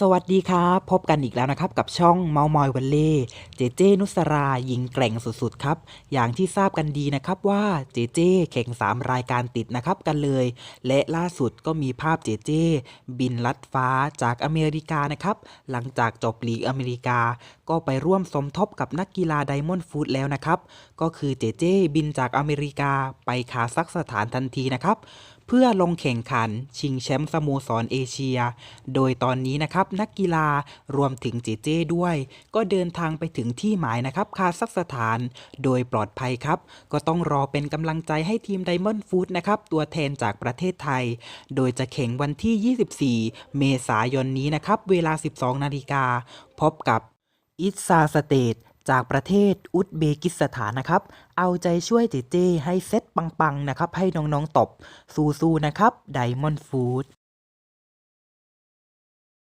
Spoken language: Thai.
สวัสดีครับ พบกันอีกแล้วนะครับ กับช่องเมามอยวันเล่ เจเจนุสรายิงแกร่งสุดๆครับ อย่างที่ทราบกันดีนะครับว่าเจเจแข่ง 3 รายการติดนะครับกันเลย และล่าสุดก็มีภาพเจเจบินลัดฟ้าจากอเมริกานะครับ หลังจากจบลีกอเมริกา ก็ไปร่วมสมทบกับนักกีฬาไดมอนด์ฟูดแล้วนะครับ ก็คือเจเจบินจากอเมริกาไปคาซัคสถานทันทีนะครับเพื่อลงแข่งขันชิงแชมป์สโมสรเอเชีย โดยตอนนี้นะครับนักกีฬารวมถึงเจเจด้วย ก็เดินทางไปถึงที่หมายนะครับคาซัคสถาน โดยปลอดภัยครับ ก็ต้องรอเป็นกำลังใจให้ทีมไดมอนด์ฟู้ดนะครับตัวแทนจากประเทศไทย โดยจะแข่งวันที่ 24 เมษายนนี้นะครับเวลา 12 นาฬิกาพบกับอิสซาสเตท จากประเทศอุซเบกิสถานนะครับ เอาใจช่วยเจเจให้เซตปังๆนะครับ ให้น้องๆตบสู้ๆนะครับไดมอนด์ฟู้ด